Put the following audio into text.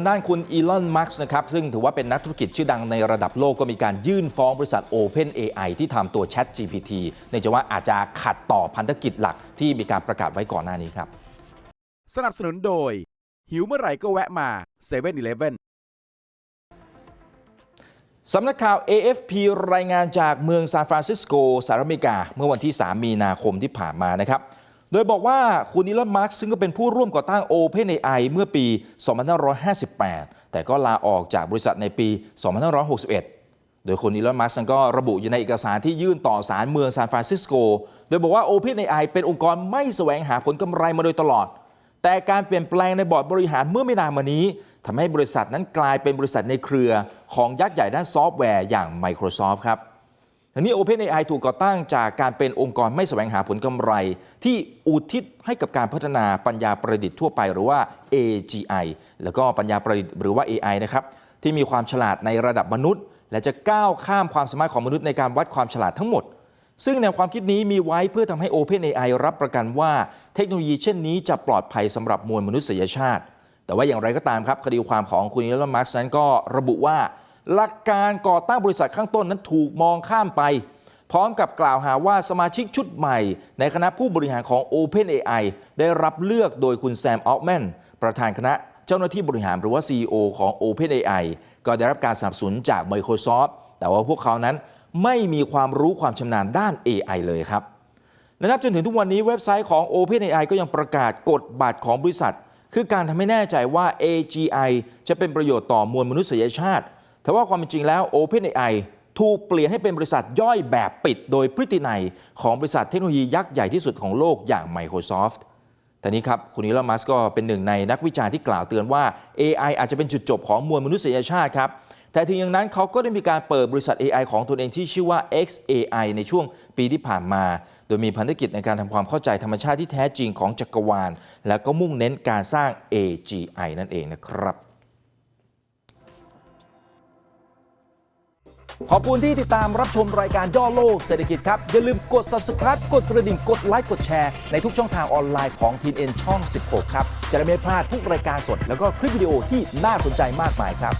ด้านคุณอีลอนมัสก์นะครับ ซึ่งถือว่าเป็นนักธุรกิจชื่อดังในระดับโลกก็มีการยื่นฟ้องบริษัท Open AI ที่ทำตัว Chat GPT เนื่องจากว่าอาจจะขัดต่อพันธกิจหลักที่มีการประกาศไว้ก่อนหน้านี้ครับ สนับสนุนโดย หิวเมื่อไหร่ก็แวะมา7 e เ e ่ e อสำนักข่าว AFP รายงานจากเมืองซานฟรานซิสโกสหรัฐอเมริกา เมื่อวันที่ 3 มีนาคมที่ผ่านมานะครับ โดยบอกว่าคุณอีลอนมัสก์ซึ่งก็เป็นผู้ร่วมก่อตั้ง OpenAI เมื่อปี 2558 แต่ก็ลาออกจากบริษัทในปี 2561 โดยคุณอีลอนมัสก์ก็ระบุอยู่ในเอกสารที่ยื่นต่อศาลเมืองซานฟรานซิสโก โดยบอกว่า OpenAI เป็นองค์กรไม่แสวงหาผลกำไรมาโดยตลอด แต่การเปลี่ยนแปลงในบอร์ดบริหารเมื่อไม่นานมานี้ทำให้บริษัทนั้นกลายเป็นบริษัทในเครือของยักษ์ใหญ่ด้านซอฟต์แวร์อย่าง Microsoft ครับ ทั้งนี้ OpenAI ถูกก่อตั้งจากการเป็นองค์กรไม่แสวงหาผลกำไร ที่อุทิศให้กับการพัฒนาปัญญาประดิษฐ์ทั่วไปหรือว่า AGI แล้วก็ปัญญาประดิษฐ์หรือว่า AI นะครับที่มีความฉลาดในระดับมนุษย์ และจะก้าวข้ามความสามารถของมนุษย์ในการวัดความฉลาดทั้งหมด ซึ่งแนวความคิดนี้มีไว้เพื่อทำให้ OpenAI รับประกันว่าเทคโนโลยีเช่นนี้จะปลอดภัยสำหรับมวลมนุษยชาติ แต่ว่าอย่างไรก็ตามครับคดีความของคุณอีลอนมัสก์นั้นก็ระบุว่า หลักการก่อตั้งบริษัทข้างต้นนั้นถูกมองข้ามไป พร้อมกับกล่าวหาว่าสมาชิกชุดใหม่ ในคณะผู้บริหารของ OpenAI ได้รับเลือกโดยคุณแซมออฟแมนประธานคณะเจ้าหน้าที่บริหารหรือว่า CEO ของ OpenAI ก็ได้รับการสนับสนุนจาก Microsoft แต่ว่าพวกเขานั้นไม่มีความรู้ความชำนาญด้าน AI เลยครับและนับจนถึงทุกวันนี้เว็บไซต์ของ OpenAI ก็ยังประกาศกฎบัตรของบริษัท คือการทำให้แน่ใจว่า AGI จะเป็นประโยชน์ต่อมวลมนุษยชาติ แต่ว่าความเป็นจริงแล้ว OpenAI ถูกเปลี่ยนให้เป็นบริษัทย่อยแบบปิด โดยพฤตินัยของบริษัทเทคโนโลยียักษ์ใหญ่ที่สุดของโลกอย่าง Microsoft แต่นี้ครับคุณอีลอมัสก์ก็เป็นหนึ่งในนักวิจารณ์ที่กล่าวเตือนว่า AI อาจจะเป็นจุดจบของมวลมนุษยชาติครับ แต่ถึงอย่างนั้นเขาก็ได้มีการเปิดบริษัท AI ของตนเองที่ชื่อว่า XAI ในช่วงปีที่ผ่านมา โดยมีพันธกิจในการทำความเข้าใจธรรมชาติที่แท้จริงของจักรวาล และก็มุ่งเน้นการสร้าง AGI นั่นเองนะครับ ขอบคุณที่ติดตามรับชมรายการย่อโลกเศรษฐกิจครับ อย่าลืมกด subscribe กดกระดิ่งกดไลค์กดแชร์ในทุกช่องทางออนไลน์ของทีเอ็นช่อง 16 ครับ จะได้ไม่พลาดทุกรายการสด แล้วก็คลิปวิดีโอที่น่าสนใจมากมายครับ